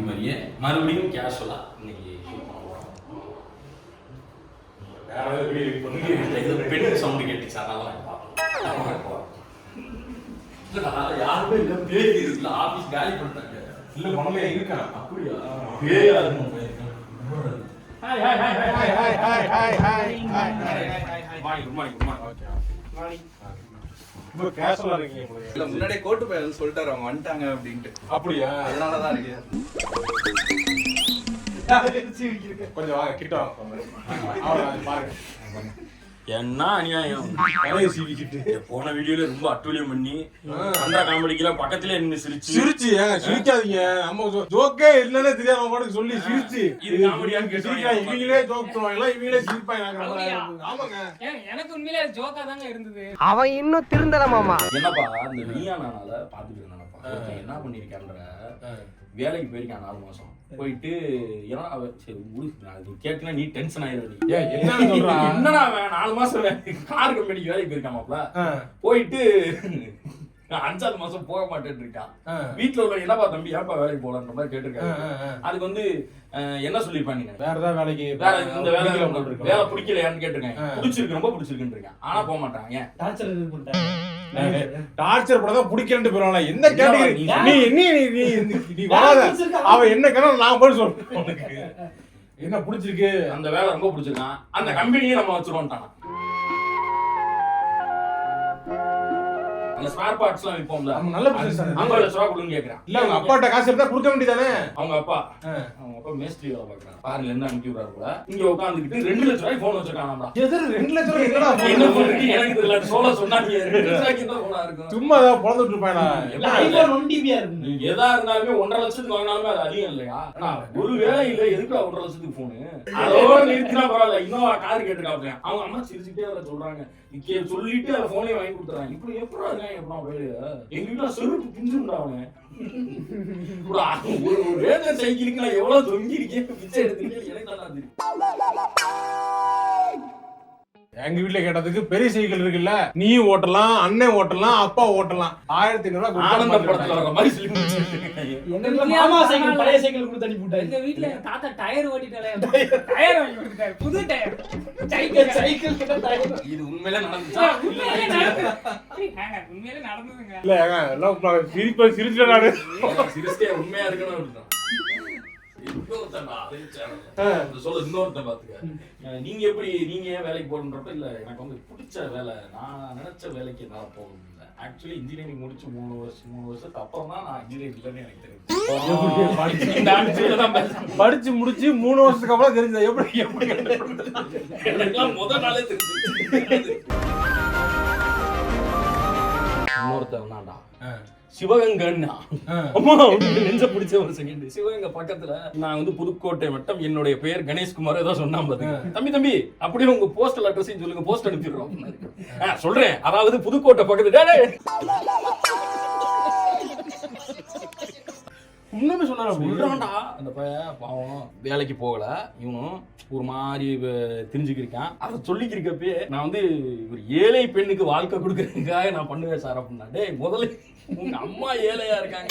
Party மாதிரியே மறுபடியும் கேஷுவலா இன்னைக்கு shoot பண்ண போறோம். வேற ஏதாவது video edit பண்ணுங்க. ஏதோ பெண் சவுண்டு கேட்டுச்சு அதனால யாருமே இல்ல. பேய் இருக்குல்ல ஆபீஸ் காலி பண்ணிட்டாங்க. இல்ல பண்ணலையா இருக்கான்? அப்படியா? பேயா இருக்கும் hi hi hi hi hi hi hi hi hi morning good morning good morning ரொம்ப கேஷுவலா இருக்கீங்க போல. இல்ல முன்னாடியே கோட்டு பையன் சொல்லிட்டாரு அவங்க வந்துட்டாங்க அப்படின்ட்டு. அப்படியா? அதனாலதான் இருக்கு. கொஞ்சம் வாங்க கிட்ட வாங்க பாருங்க. என்ன அநியாயம்? போன வீடியோல ரொம்ப அட்டூழியம் பண்ணி பண்ற காமெடிக்கெல்லாம் பக்கத்துல நின்னு சிரிச்சு. சிரிச்சு ஏங்க சிரிக்காதீங்க. நம்ம ஜோக்கே இல்லைன்னே தெரியாம பாட்டுக்கு சொல்லி சிரிச்சு. இது காமெடியான்னு. சிரிக்கா, இவங்களே ஜோக் சொல்லுவாங்களா இவங்களே சிரிப்பாங்க? ஆமாங்க. எனக்கு உண்மையிலே ஜோக்கா தாங்க இருந்தது. அவன் இன்னும் திருந்தல மாமா. என்னப்பா அந்த நீயானால பாத்துட்டு இருந்தானப்பா என்ன பண்ணிருக்கான்ற வேலைக்கு போயிருக்கான் நாலு மாசம். போயிட்டு ஏன்னா அவ சரி இது கேட்டுனா நீ டென்ஷன் ஆயிடுவ நீ. ஏன் என்னன்னு சொல்றா? என்னடா நாலு மாசம் கார் கம்பெனிக்கு வேலைக்கு போயிருக்காமாப்ல போயிட்டு அஞ்சாவது மாசம் போக மாட்டேன்னு இருக்கான். வீட்டுல உள்ள என்னப்பா தம்பி ஏன்ப்பா வேலைக்கு போலன்ற மாதிரி ஆ. அதுக்கு வந்து என்ன சொல்லிருப்பாங்க நீங்க வேற ஏதாவது வேலைக்கு வேற இந்த வேலை. வேலை பிடிக்கலையான்னு கேட்டிருக்கேன். பிடிச்சிருக்கு ரொம்ப பிடிச்சிருக்குன்னு இருக்கான். ஆனா போக மாட்டான் ஏன்? டார்ச்சர் டார்ச்சர் படம் தான் பிடிக்கலன்ட்டு போயிடுவாங்க எந்த கேட்டகரி நீ- நீ நீ நீ வராத. அவன் என்ன கணா நான் போய் சொல்றேன். உனக்கு என்ன பிடிச்சிருக்கு? அந்த வேலை ரொம்ப பிடிச்சிருக்கான். அந்த கம்பெனியே நம்ம வச்சிருவோம்ட்டான் அந்த ஸ்பேர் பார்ட்ஸ் எல்லாம் விற்போம்ல நம்ம நல்ல தானே இது. ஐம்பது லட்ச ரூபா கொடுன்னு கேக்குறான். இல்ல அவங்க அப்பாட்ட காசு இருந்தா கொடுக்க வேண்டியதானே? அவங்க அப்பா. அவங்க அப்பா மேஸ்திரி வேலை பாக்குறான் பாருங்க என்ன அனுப்பி விடுறாரு போல. இங்க உட்காந்துக்கிட்டு ரெண்டு லட்ச ரூபாய்க்கு போன் வச்சிருக்கான் எதிர ரெண்டு லட்சம் ரூபாய் என்னடா என்ன? பண்றீங்க எனக்கு தெரியல சோழ சொன்னாங்க. லட்ச சும்மா ஏதாவது பிறந்துட்டு இருப்பானா என்ன ஐபோன் ஒன் டிபியா இருக்கு நீ எதா இருந்தாலுமே ஒன்றரை லட்சத்துக்கு வாங்கினாலுமே அது அதிகம் இல்லையா? அண்ணா, ஒரு வேலை இல்ல. எதுக்குடா ஒன்றரை லட்சத்துக்கு போனு அதோட நிறுத்தினா பரவாயில்ல. இன்னும் கார் கேட்டுருக்காப்ல அவங்க அம்மா சிரிச்சுட்டே அதை சொல்றாங்க. சொல்லிட்டு அந்த போனே வாங்கி கொடுத்துறாங்க. இப்படி எப்படா இருக்காங்க எப்படா போயிடு. எங்க வீட்டுல செருப்பு பிஞ்சுண்டா அவன் ஒரு ஒரு ரேஞ்சர் சைக்கிளுக்கு நான் எவ்வளவு தொங்கி இருக்கேன் பிச்சை எடுத்திருக்கேன் எனக்கு நல்லா தெரியும். எங்க வீட்ல கேட்டதுக்கு பெரிய சைக்கிள் இருக்குல்ல? நீ ஓட்டலாம் அண்ணன் ஓட்டலாம் அப்பா ஓட்டலாம். ஆயிரத்தி ஐநூறு ரூபாய் ஆனந்த படத்துல மாதிரி சொல்லி எங்க மாமா சைக்கிள் பழைய சைக்கிள் கொடுத்து அனுப்பி விட்டாரு எங்க வீட்ல தாத்தா டயர் ஓட்டிட்டாலே. டயர். வாங்கி கொடுத்தாரு புது டயர். சைக்கிள். சைக்கிள் கிட்ட டயர். இது உண்மையில நடந்துச்சா? உண்மையிலே நடந்தது ஏங்க, உண்மையிலே நடந்ததுங்க இல்ல ஏங்க எல்லாம் நான் சிரிப்ப நானு. உண்மையா இருக்கணும் நீங்க எப்படி நீங்க ஏன் வேலைக்கு போகணுன்றப்ப இல்ல எனக்கு வந்து பிடிச்ச வேலை நான் நினைச்ச வேலைக்கு என்னால போக முடியல ஆக்சுவலி இன்ஜினியரிங் முடிச்சு மூணு வருஷம் மூணு வருஷத்துக்கு அப்புறம் தான் நான் இன்ஜினியரிங் இல்லைன்னு எனக்கு தெரியும். படிச்சு? முடிச்சு மூணு வருஷத்துக்கு அப்புறம் தெரிஞ்சது எப்படி எப்படி எனக்கெல்லாம் முத நாளே தெரிஞ்சு இன்னொருத்தன் தான்டா சிவகங்கன்னா. அம்மா அப்படின்னு நெஞ்ச பிடிச்ச ஒரு செகண்ட் சிவகங்கை பக்கத்துல நான் வந்து புதுக்கோட்டை வட்டம் என்னுடைய பெயர் கணேஷ்குமார் ஏதோ சொன்னா பாத்துங்க தம்பி தம்பி அப்படியே உங்க போஸ்டல் அட்ரஸையும் சொல்லுங்க போஸ்ட் அனுப்பிடுறோம். சொல்றேன். அதாவது புதுக்கோட்டை பக்கத்து டேய், டேய். உண்மையுமே சொன்னாரா? சொல்றான்டா அந்த பையன் பாவம் வேலைக்கு போகல. இவனும் ஒரு மாதிரி திரிஞ்சுக்கிருக்கான். அதை சொல்லிக்கிருக்கப்பே நான் வந்து ஒரு ஏழை பெண்ணுக்கு வாழ்க்கை கொடுக்கறதுக்காக நான் பண்ணுவேன் சார் அப்படின்னா டேய் முதல்ல உங்க அம்மா ஏழையா இருக்காங்க.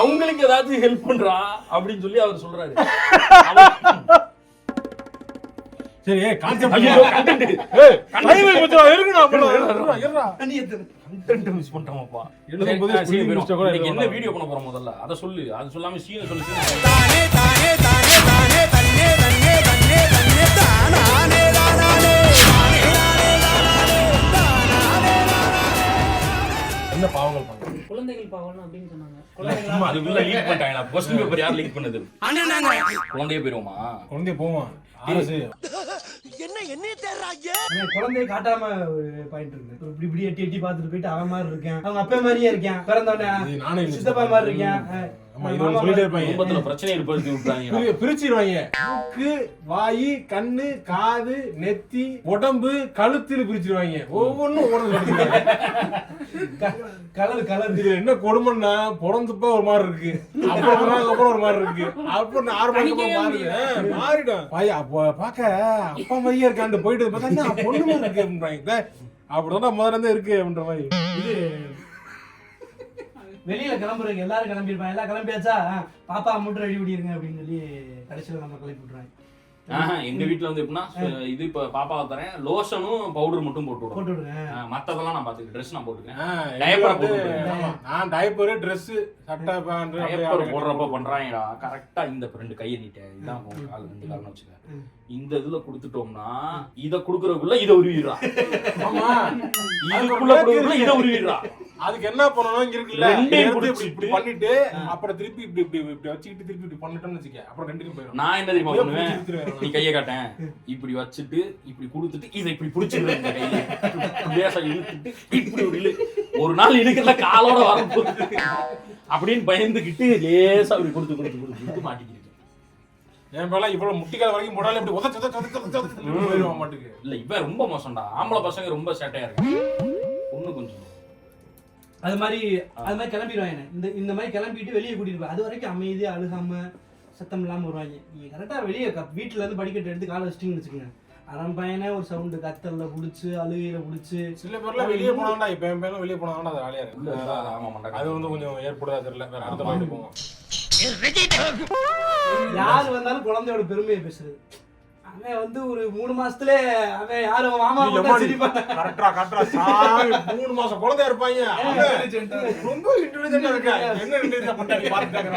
அவங்களுக்கு ஏதாச்சும் ஹெல்ப் பண்றா? அப்படின்னு சொல்லி அவர் சொல்றாரு. சரி கான்செப்ட் கண்டென்ட் மிஸ் பண்ணிட்டோம்ப்பா? என்ன வீடியோ பண்ண போறோம் முதல்ல? அதை சொல்லு. அது சொல்லாம சீன சொல்லு என்ன பாவங்கள் பண்ணு? குழந்தைகள் பாவம் அப்படின்னு சொன்னாங்க. அது உள்ள லீக் பண்ணிட்டாங்க கொஸ்டின் யார் லீக் பண்ணது? அண்ணா நாங்க குழந்தைய போயிருவோமா? குழந்தைய போவோம்? என்ன என்ன தேடுறாங்க? காட்டாம பாயிண்ட் இப்படி இப்படி எட்டி எட்டி பாத்துட்டு போயிட்டு அவன் மாதிரி இருக்கேன். அவங்க அப்பா மாதிரியே இருக்கேன். பிறந்தவனே நானே சித்தப்பா மாதிரி இருக்கேன். வாயி கண்ணு காது நெத்தி உடம்பு கழுத்துல பிரிச்சிருவாங்க. ஒவ்வொன்னும் கலர் கலர். இதுல என்ன கொடுமைன்னா பிறந்தப்ப ஒரு மாதிரி இருக்கு. அப்புறம் ஒரு மாதிரி இருக்கு. அப்புறம் நார்மலா மாறிடும். பார்க்க அப்பா மாதிரியே இருக்கான்னு போயிட்டு பார்த்தா பொண்ணு மாதிரி இருக்கு அப்படின்றாங்க அப்படிதான் முதல்ல இருந்தே இருக்கு அப்படின்ற மாதிரி. இது வெளியில கிளம்புறீங்க எல்லாரும் கிளம்பிருப்பாங்க. எல்லாம் கிளம்பியாச்சா? பாப்பா மட்டும் ரெடி பண்ணிருங்க அப்படின்னு சொல்லி கடைசியில் நம்ம கிளம்பி விட்றாங்க எங்க வீட்ல வந்து எப்படின்னா இது இப்ப பாப்பாவை தரேன். லோஷனும் பவுடர் மட்டும் போட்டு விடுவோம் மத்ததெல்லாம் நான் பாத்துக்கிறேன். ட்ரெஸ் நான் வந்து, போட்டுட்டு. ஆமா, நான் டைப்பர் Dress சட்டை பேண்ட் டயப்பர் போடுறப்ப பண்றாங்கடா கரெக்டா இந்த ரெண்டு கையை நீட்டேன் இதான் கால் ரெண்டு கால்னு வச்சுக்க. இந்த இதுல கொடுத்துட்டோம்னா இத குடுக்கறதுக்குள்ள இத உருவிடுறா. ஆமா. இதுக்குள்ள கொடுக்கறதுக்குள்ள இத உருவிடுறா. அதுக்கு என்ன பண்ணணும் இங்க இருக்குல்ல பிடிச்சிட்டு. இப்படி பண்ணிட்டு அப்புறம் திருப்பி இப்படி இப்படி இப்படி வச்சுக்கிட்டு திருப்பி இப்படி பண்ணிட்டோம்னு வச்சுக்க அப்புறம் ரெண்டுக்கும் போயிடும் நான் என்ன தெரியுமா பண்ணுவேன் நீ கையை காட்டேன் இப்படி வச்சுட்டு இப்படி கொடுத்துட்டு இதை இப்படி கையை லேசா இழுத்துட்டு இப்படி ஒரு இழு ஒரு நாள் இழுக்கல காலோட வரப்போகுது அப்படின்னு பயந்துகிட்டு லேசா இப்படி கொடுத்து கொடுத்து கொடுத்து கொடுத்து என் பேல இவ்வளவு முட்டிக்கால வரைக்கும் முடால இப்படி உதச்சு உதச்சு மாட்டுக்கு இல்ல இவன் ரொம்ப மோசம்டா ஆம்பளை பசங்க ரொம்ப சேட்டையா இருக்கு பொண்ணு கொஞ்சம் அது மாதிரி அது மாதிரி கிளம்பிடுவாங்க இந்த இந்த மாதிரி கிளம்பிட்டு வெளியே கூட்டிட்டு போய் அது வரைக்கும் அமைதியா அழுகாம சத்தம் இல்லாம வருவாங்க. நீங்க கரெக்டா வெளியே வீட்டுல இருந்து படிக்கட்டு எடுத்து காலை வச்சிட்டீங்கன்னு வச்சுக்கோங்க. அறம் பையனே ஒரு சவுண்டு கத்தல்ல புடிச்சு அழுகையில புடிச்சு. சில பேர்லாம் வெளியே போனாண்டா இப்ப என் பேரும் வெளியே போனாண்டா அது வேலையா இருக்கு இருந்தா ஆமா மண்டை அது வந்து கொஞ்சம் ஏற்படுதா தெரியல. வேற அடுத்த பாயிண்ட் போவோம். யார் வந்தாலும் குழந்தையோட பெருமையை பேசுறது. அவன் வந்து ஒரு மூணு மாசத்துல அவன் யாரு அவன் மாமா கரெக்டா கரெக்டா சாமி மூணு மாசம் குழந்தையா இருப்பாங்க ரொம்ப இன்டெலிஜென்டா இருக்கா என்ன இன்டெலிஜென்ட்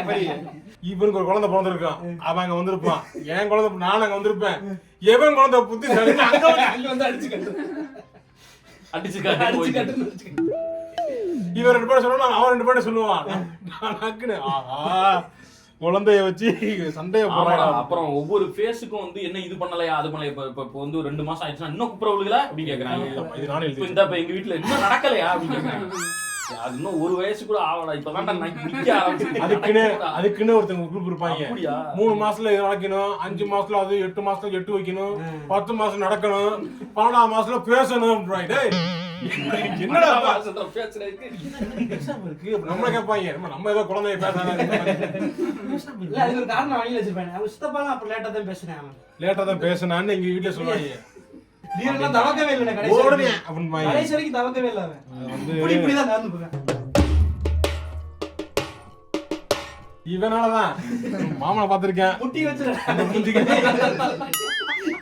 மாதிரி இவனுக்கு ஒரு குழந்தை பிறந்திருக்கான் அவன் அங்க வந்திருப்பான் என் குழந்தை நான் அங்க வந்திருப்பேன் எவன் குழந்தை புத்தி அங்க வந்து- அங்க வந்து அடிச்சு கட்டு அடிச்சு அடிச்சு காட்டி கட்டுன்னு வச்சுக்க. இவன் ரெண்டு பேரும் சொல்லுவான் அவன் ரெண்டு பேரும் சொல்லுவான் நான் ஆஹா குழந்தைய வச்சு சண்டைய போறான் அப்புறம் ஒவ்வொரு ஃபேஸுக்கும் வந்து என்ன இது பண்ணலையா அது பண்ணலையா? இப்ப இப்ப வந்து ரெண்டு மாசம் ஆயிடுச்சுன்னா இன்னும் குப்புறவுகளா அப்படின்னு கேக்குறாங்க. இந்த இப்ப எங்க வீட்டுல இன்னும் நடக்கலையா? அப்படின்னு கேக்குறாங்க. அது இன்னும் ஒரு வயசு கூட ஆகல. இப்பதான் அதுக்குன்னு அதுக்குன்னு ஒருத்தங்க குரூப் இருப்பாங்க. மூணு மாசத்துல இது நடக்கணும் அஞ்சு மாசத்துல அது எட்டு மாசத்துல எட்டு வைக்கணும் பத்து மாசம் நடக்கணும் பன்னெண்டாம் மாசத்துல பேசணும் என்னடா நம்மள கேட்பாங்க. நம்ம- ஏதோ குழந்தைய அதுக்கு ஒரு காரணம் வாங்கி வச்சிருப்பாங்க அவன் சித்தப்பாலாம் அப்ப லேட்டா தான் பேசுனேன் லேட்டா தான் பேசினான்னு எங்க வீட்டுல சொல்லுவாங்க. தீரம்லாம் தவக்கவே இல்லை கடைசி வரைக்கும். தவக்கவே இல்லை அவன். அது வந்து இப்படி இப்படிதான் நடந்து போவேன். இவனாலதான். மாமனை பாத்திருக்கேன் முட்டி அந்த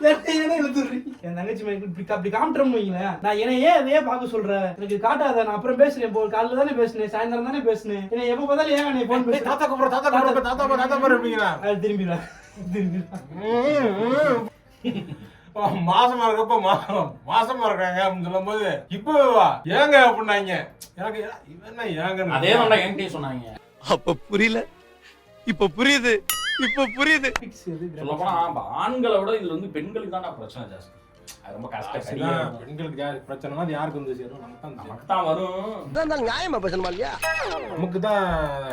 மூஞ்சிக்கு. வச்சிருக்கேன் என் தங்கச்சி மாதிரி இப்படி அப்படி காமிட்டோம்னு வைங்களேன். நான் என்ன ஏன் அதையே பார்க்க சொல்ற? எனக்கு காட்டாத நான் அப்புறம் பேசுறேன் போ. காலைல தானே பேசுனேன் சாயந்தரம் தானே பேசுனேன். என்ன எப்ப பார்த்தாலும் ஏன் நீ போன் பேசுற? தாத்தா கூப்பிடுற தாத்தா கூப்பிடுற தாத்தா பாரு, தாத்தா பாரு அப்படிங்கிறான் அது திரும்பிடுவேன் திரும்பிடுவேன் மாசமா இருக்கப்ப மா- மாசமா இருக்காங்க அப்படின்னு சொல்லும் போது இப்போ வா. ஏங்க அப்படின்னாங்க. எனக்கு இவன் என்ன ஏங்க அதே தான் என்கிட்டயும் சொன்னாங்க. அப்ப புரியல. இப்ப புரியுது. இப்ப புரியுது. ஆண்களை விட இதுல வந்து பெண்களுக்கு தான் பிரச்சனை ஜாஸ்தி. அது ரொம்ப கஷ்டம். பெண்களுக்கு யாரு பிரச்சனைனா அது யாருக்கு வந்து சேரும்? நமக்கு தான் சேரும். நமக்கு தான் வரும் நியாயமா பேசணுமா இல்லையா? நமக்கு தான்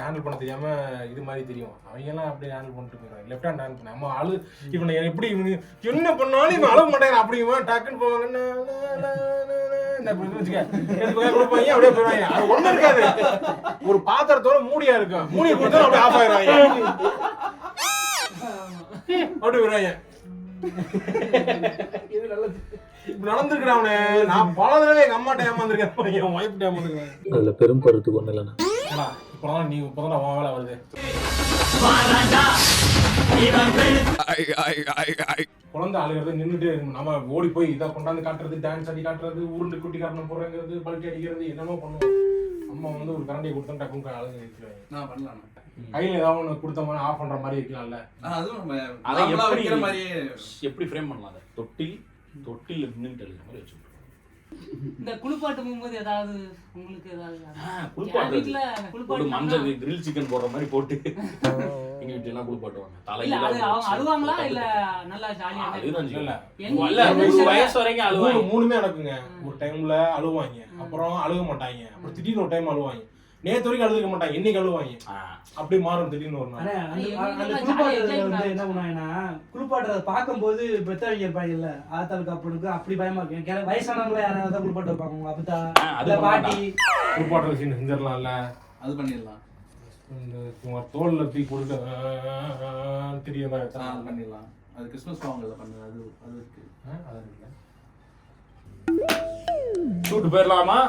ஹேண்டில் பண்ண தெரியாம இது மாதிரி தெரியும். அவங்க எல்லாம் அப்படியே ஹேண்டில் பண்ணிட்டு போயிடுவாங்க. லெஃப்ட் ஹேண்ட் ஹேண்டில் பண்ண நம்ம அழு இவனை எப்படி இவனு என்ன பண்ணாலும் இவன் அழக மாட்டேங்கிறான் அப்படிங்குமா டக்குன்னு போவாங்க. நா, நா, நா, நா, நா. இந்த இப்படி வச்சுக்க. எடுத்து போய் கொடுப்பாங்க அப்படியே போயிடுவாங்க. அது ஒண்ணும் இருக்காது. ஒரு பாத்திரத்தோட மூடியா இருக்கும். மூடியை கொடுத்தா அப்படியே ஆஃப் ஆயிடுவாங்க. அப்படி இது நல்லது. நடந்திருக்கிறான் அவனே. நான் பல தடவை எங்க என் அதுல பெரும் கருத்துக்கு ஒண்ணு இல்லைண்ணா. ஏடா, இப்பதான் நீ இப்பதான் உன் வேலை வருது. குழந்தை அழுகிறது நின்றுட்டே இருக்கும். நம்ம ஓடி போய் இதை கொண்டாந்து காட்டுறது டான்ஸ் ஆடி காட்டுறது உருண்டு குட்டி காரணம் போடுறது பல்ட்டி அடிக்கிறது என்னமோ பண்ணுவோம். அம்மா வந்து ஒரு கரண்டியை கொடுத்தா டக்குன்னு அழுகு நான் பண்ணலாம்? கையில ஏதாவது ஒண்ணு கொடுத்த மாதிரி ஆஃப் பண்ற மாதிரி இருக்கலாம்ல. அதுவும் நம்ம அதை எப்படி வைக்கிற மாதிரியே எப்படி ஃப்ரேம் பண்ணலாம் அதை? தொட்டில் தொட்டில் எழுதுற மாதிரி வச்சு இந்த குளிப்பாட்டு போகும்போது ஏதாவது உங்களுக்கு ஏதாவது மஞ்சள் கிரில் சிக்கன் போடுற மாதிரி போட்டு எங்க வீட்டுல எல்லாம் குளிப்பாட்டுவாங்க. அழுவாங்களா இல்ல நல்லா ஜாலியா அதுதான் வயசு வரைக்கும் மூணு அழுவாங்க மூணுமே நடக்குங்க. ஒரு டைம்ல அழுவாங்க. அப்புறம் அழுக மாட்டாங்க. அப்புறம் திடீர்னு ஒரு டைம் அழுவாங்க. நேத்து வரைக்கும் அழுதுக்க மாட்டாங்க. இன்னைக்கு அழுவாங்க? ஆ, அப்படியே மாறும் திடீர்னு ஒரு நாள். அந்த- குளிப்பாட்டுறதுல வந்து என்ன பண்ணுவாங்கன்னா குளிப்பாட்டுறத பார்க்கும்போது பெத்தவங்க இருப்பாங்கல்ல ஆத்தாளுக்கு அப்பனுக்கு அப்படி பயமா இருக்கும். எனக்கு வயசானவங்கள யாராவது தான் குளிப்பாட்டு வைப்பாங்க உங்க அப்பத்தா ஆ, அது இல்ல பண்ண பாட்டி. துப்பாட்டுற சீன் செஞ்சிடலாம்ல. அது பண்ணிடலாம். இந்த சும்மா தோல்ல தெரியும் ஆ, அது பண்ணிடலாம். அது கிறிஸ்மஸ் வாங்கல பண்ணு அது அது இருக்கு. அது இருக்குல்ல ஷூட் போயிடலாமா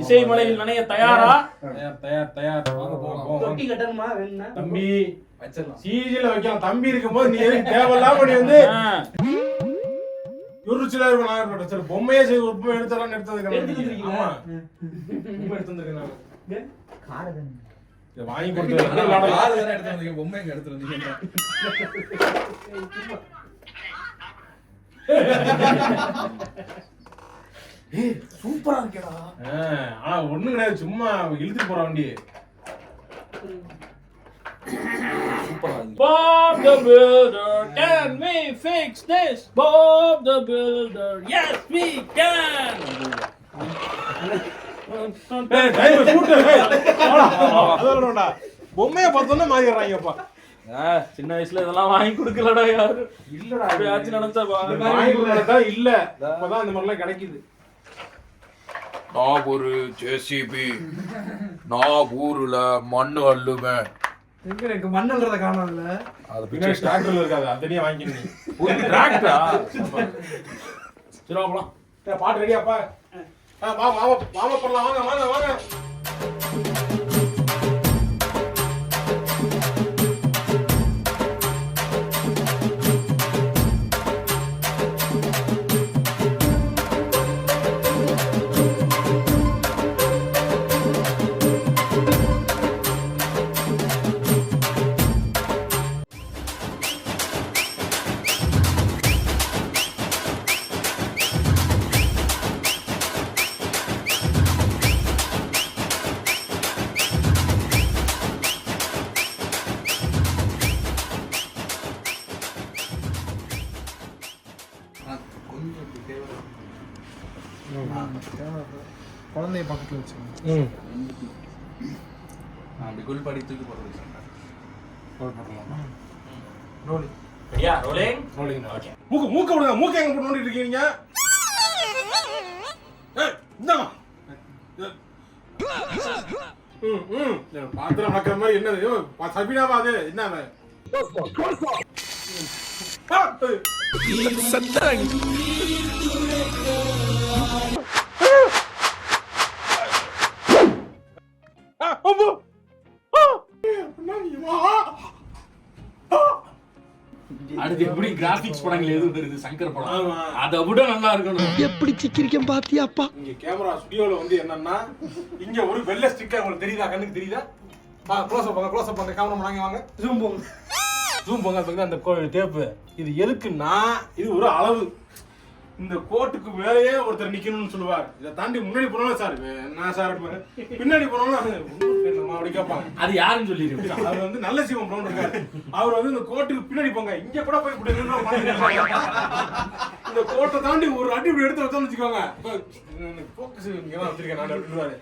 இசை மலையில் நனைய தயாரா? தயார் தயார் தயார். வாங்க போலாம் போலாம் தொட்டி கட்டணுமா வேணும்னா? தம்பி வச்சிடலாம். சிஜில வைக்கலாம். தம்பி இருக்கும்போது நீ எதுக்கு தேவையில்லாம நீ வந்து. ஒரு சில நான் இருக்கட்டும். சரி பொம்மையே ஒரு பொம்மை எடுத்தலாம் வந்திருக்கீங்களா? ஆமா. எடுத்து வந்திருக்கேன் வாங்கி கொடுத்து பொம்மை எங்க எடுத்து வந்தீங்க சூப்பரா இருக்கேடா. ஆனா ஒண்ணும் கிடையாது சும்மா இழுத்துட்டு போற வண்டி Bob the Builder can we fix this? Bob the Builder yes we can. ஏய், ஏய். பொம்மையை பார்த்தோன்னே மாறிடுறாங்கப்பா. சின்ன வயசுல இதெல்லாம் வாங்கி கொடுக்கலடா யாரு இல்லடா எப்பயாச்சும் நினைச்சா பாரு. வாங்கி கொடுத்தா இல்ல. இப்பதான் இந்த மாதிரிலாம் கிடைக்குது. நான் ஒரு ஜேசிபி நான் ஊர்ல மண்ணு அள்ளுவேன். எங்க எனக்கு மண்ணல்றத காணோம்ல. அது பின்னாடி டிராக்டர்ல இருக்காது. அது தனியா வாங்கிக்கணும் ஒரு டிராக்டரா சரி வா போலாம். ஏய், பாட்டு ரெடியாப்பா மாமா மாமா பண்ணலாம் வாங்க வாங்க வாங்க. குழந்தைய பக்கத்துல வச்சு ம். நான் அப்படி குள் படி தூக்கி போடுறது சொன்னேன் ரோல் ரெடியா ரோலிங். ரோலிங்? ஓகே. மூக்கு மூக்க விடுங்க மூக்க எங்க போட்டு நோண்டிட்டு இருக்கீங்க ஏய். ம், ம். பாத்திரம் நடக்கிற மாதிரி என்னது? சபினாவா அது? என்ன அவன்? அடுத்து எப்படி கிராபிக்ஸ் படங்கள் எது வருது? சங்கர் படம். அதை விட நல்லா இருக்கணும். எப்படி சிக்கிரிக்கம் பாத்தியாப்பா இங்க கேமரா ஸ்டுடியோல வந்து என்னன்னா இங்க ஒரு வெள்ளை ஸ்டிக்கர் உங்களுக்கு தெரியுதா? கண்ணுக்கு தெரியுதா? வா க்ளோஸ் அப் க்ளோஸ் அப் வாங்க கேமரா வாங்க வாங்க. ஜூம் போங்க. ஜூம் போங்க அந்த டேப்பு இது எதுக்குன்னா இது ஒரு அளவு. இந்த கோட்டுக்கு மேலேயே ஒருத்தர் நிக்கணும்னு சொல்லுவார். இதை தாண்டி முன்னாடி போனாலும் சார் என்ன சார். பின்னாடி போனாலும் நம்ம அப்படி கேட்பாங்க. அது யாருன்னு சொல்லிருக்கு அவர் வந்து நல்ல சிவம் ப்ரௌன் இருக்காரு. அவர் வந்து இந்த கோட்டுக்கு பின்னாடி போங்க. இங்க கூட போய் இப்படி. இந்த கோட்டை தாண்டி ஒரு அடி இப்படி எடுத்து வச்சோம்னு வச்சுக்கோங்க. போக்கஸ் இங்க தான் வச்சிருக்கேன் நான்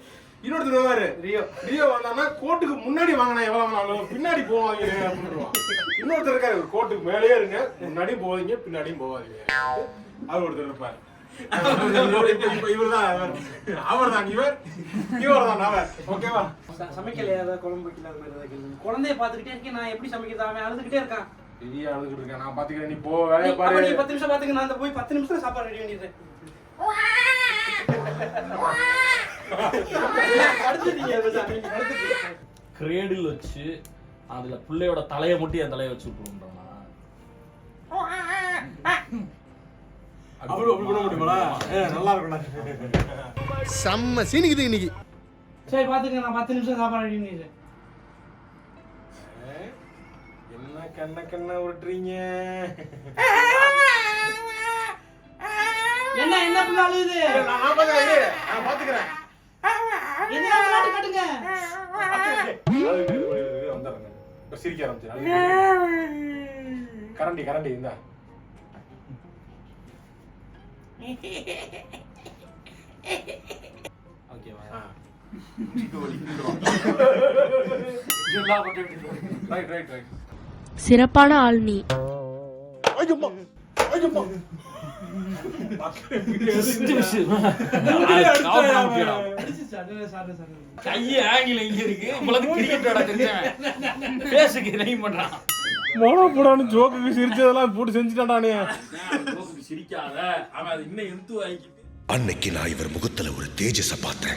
இன்னொருத்தர் வருவாரு. ரியோ. ரியோ வந்தான்னா கோட்டுக்கு முன்னாடி வாங்கினா எவ்வளவு வேணாலும் பின்னாடி போவாங்க அப்படின்னுவான் இன்னொருத்தர் இருக்காரு கோட்டுக்கு மேலேயே இருங்க. முன்னாடியும் போவாதீங்க பின்னாடியும் போவாதீங்க. அவர் ஒருத்தர் இருப்பாரு. இவர். தான் அவர் தான் இவர். இவர் தான் அவர். ஓகேவா? ச- சமைக்கலையா? ஏதாவது குழம்பு வைக்கல அது மாதிரி ஏதாவது கேளுங்க. குழந்தைய பாத்துக்கிட்டே இருக்கேன். நான் எப்படி சமைக்கிறது? அவன் அழுதுகிட்டே இருக்கான். பெரிய அழுதுகிட்டு இருக்கேன். நான் பாத்துக்கிறேன். நீ போ வேலையை நீ- அப்ப பாரு நீ பத்து நிமிஷம் பாத்துக்க. நான் அந்த போய் பத்து நிமிஷம் சாப்பாடு ரெடி பண்ணிடுறேன். கிரேடில் வச்சு அதுல பிள்ளையோட தலையை மட்டும் என் தலையை வச்சு விட்டுருந்தா செம்ம சீனிக்குது இன்னைக்கு. சரி பாத்துக்க நான் பத்து நிமிஷம் சாப்பாடு ரெடி என்ன கண்ண கண்ண விட்டுறீங்க என்ன என்ன புள்ள அழுகுது? நான் பாத்துக்கிறேன் நான் பாத்துக்கிறேன். என்ன விளையாட்டு காட்டுங்க? வந்துடுறேன் சிரிக்க ஆரம்பிச்சு கரண்டி கரண்டி இந்தா. ஓகேவா ரைட் ரைட் ரைட் சிறப்பான ஆள் நீ கையை ஆங்கில இங்க இருக்கு. இவ்வளவு கிரிக்கெட் விளையாட தெரிஞ்சவன். பேசுக்கு நெய் பண்றான்? மோனோ போடான்னு ஜோக்குக்கு சிரிச்சதெல்லாம் போட்டு செஞ்சுட்டானே சிரிக்காத. அவன் அதை இன்னும் வாங்கிட்டு அன்னைக்கு நான் இவர் முகத்துல ஒரு தேஜஸ பார்த்தேன்.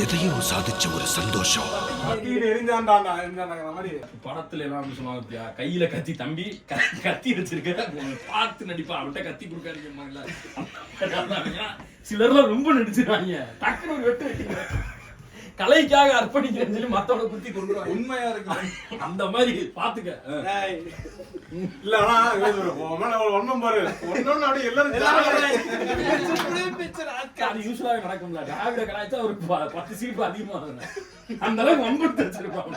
எதையோ சாதிச்ச ஒரு சந்தோஷம். படத்துல எல்லாம் அப்படி சொல்லுவாங்க? கையில கத்தி தம்பி க- கத்தி வச்சிருக்க பார்த்து நடிப்பா. அவன்கிட்ட கத்தி கொடுக்காதீங்க சிலர்லாம் ரொம்ப நடிச்சிருவாங்க டக்குனு ஒரு வெட்டு. கலைக்காக அர்ப்பணிக்கிறேன்னு சொல்லி மத்தவனை குத்தி கொடுக்குறாங்க உண்மையா இருக்கு அந்த மாதிரி பாத்துக்க. இல்ல ஆனா ஒண்ணும் பாரு. ஒன்னொன்னு அப்படியே எல்லாரும் அது யூஸ்வலாக நடக்கும்ல. டிராவிட கலாய்ச்சா ஒரு பத்து சீப்பு அதிகமா அந்த அளவுக்கு வம்புட்டு வச்சிருப்பாங்க.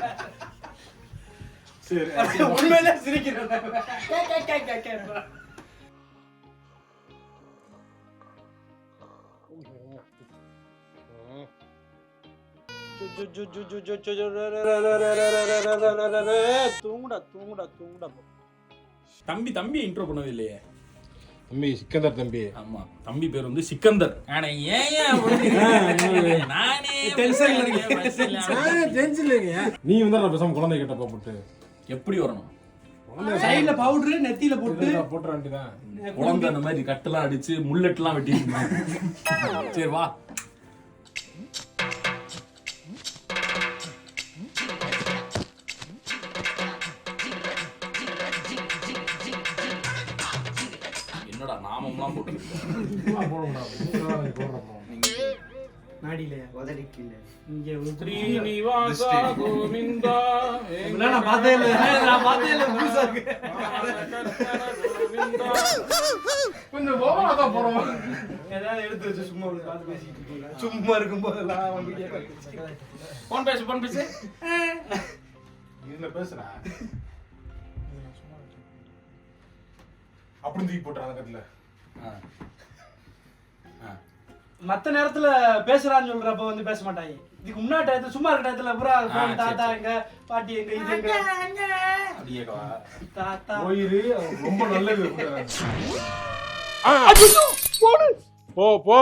சரி உண்மையிலே சிரிக்கிறேன். தூங்குடா தூங்குடா தூங்குடா தம்பி தம்பி இன்ட்ரோ பண்ணவே இல்லையே தம்பி சிக்கந்தர் தம்பி. ஆமா தம்பி பேர் வந்து சிக்கந்தர். ஆனா ஏன் ஏன் அப்படி? நானே பஸ்ல. நீ வந்து நான் பேசாம குழந்தை கிட்ட போட்டு. எப்படி வரணும்? சைடுல பவுடர் நெத்தியில போட்டு. போட்டுற வேண்டியதான் குழந்தை அந்த மாதிரி கட்டெல்லாம் அடிச்சு முல்லெட்லாம் வெட்டி சரி வா. சும்மா சும்மா இருக்கும் போதெல்லாம் அவன் வீடியோ போன் பேசு போன் பேசு. இதுல பேசுறா. அப்படி தூக்கி போட்டுறான் அந்த கட்டில. மத்த நேரத்துல பேசுறான்னு சொல்றப்ப வந்து பேச மாட்டாங்க. இதுக்கு முன்னாடி டயத்துல சும்மா இருக்க டயத்துல பூரா தாத்தா எங்க பாட்டி எங்க இது எங்க? தாத்தா. போயிரு ரொம்ப நல்லது. போ போ.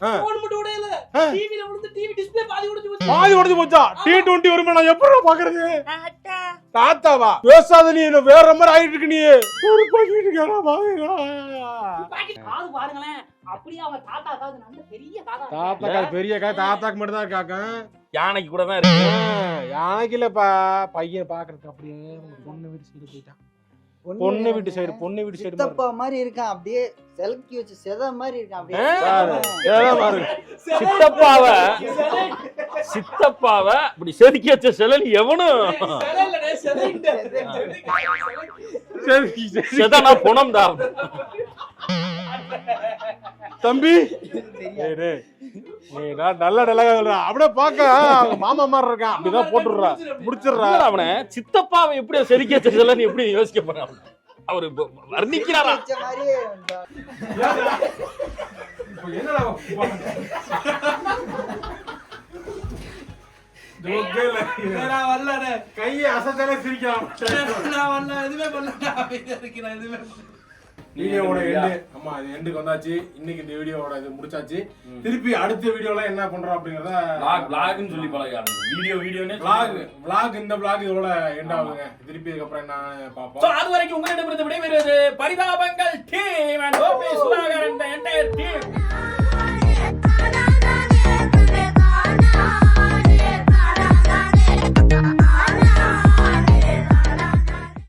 போன் மட்டும் கூட இல்ல டிவில விழுந்து டிவி டிஸ்ப்ளே பாதி உடைஞ்சு போச்சு. பாதி உடஞ்சு போச்சா? டி டுவெண்ட்டி வருமா நான் எப்படி பாக்குறது? தாத்தாவா? பேசாத நீ என்ன வேற மாதிரி ஆயிட்டு இருக்கு நீ. ஒரு பாக்கிட்டு இருக்கா காது பாருங்களேன். அப்படியே அவன் தாத்தா அதாவது நல்ல பெரிய தாத்தா தாத்தா பெரிய கா தாத்தாக்கு மட்டும் தான் இருக்காக்கா? யானைக்கு கூட தான் இருக்கு யானைக்கு இல்லப்பா. பையன் பாக்குறதுக்கு அப்படியே பொண்ணு வீட்டு சைடு போயிட்டான். பொண்ணு வீட்டு சைடு பொண்ணு வீட்டு சைடு சித்தப்பா மாதிரி இருக்கான் அப்படியே செலக்கி வச்சு செத மாதிரி இருக்கான் அப்படியே சித்தப்பாவ சித்தப்பாவ இப்படி செதுக்கி வச்ச சிலன் எவனும் செதனா தான் தம்பி? நல்ல டலகா சொல்றேன் அப்படியே பாக்க அவங்க மாமா மாதிரி இருக்கான். அப்படிதான் போட்டுடுறா. முடிச்சிடுறா. அவனை. சித்தப்பாவை எப்படி செதுக்கி வச்ச சிலன் எப்படி யோசிக்க போறான் அவரு வர்ணிக்கிறாரா? கையை அசைச்சாலே சிரிக்கலாம். நான் வரல எதுவுமே பண்ணல எதுவுமே. வீடியோவோட எண்டு ஆமா அது எண்டுக்கு வந்தாச்சு. இன்னைக்கு இந்த வீடியோவோட இது முடிச்சாச்சு. திருப்பி அடுத்த வீடியோல என்ன பண்றோம் அப்படிங்கறத vlog vlogனு சொல்லி பழகாங்க வீடியோ வீடியோனே vlog vlog இந்த vlog இதோட எண்ட் ஆகுங்க திருப்பி இதுக்கு அப்புறம் என்ன சோ பாப்போம் அது வரைக்கும் உங்களிடமிருந்து விடைபெறுவது Parithabangal team and OP Sudhakar and entire team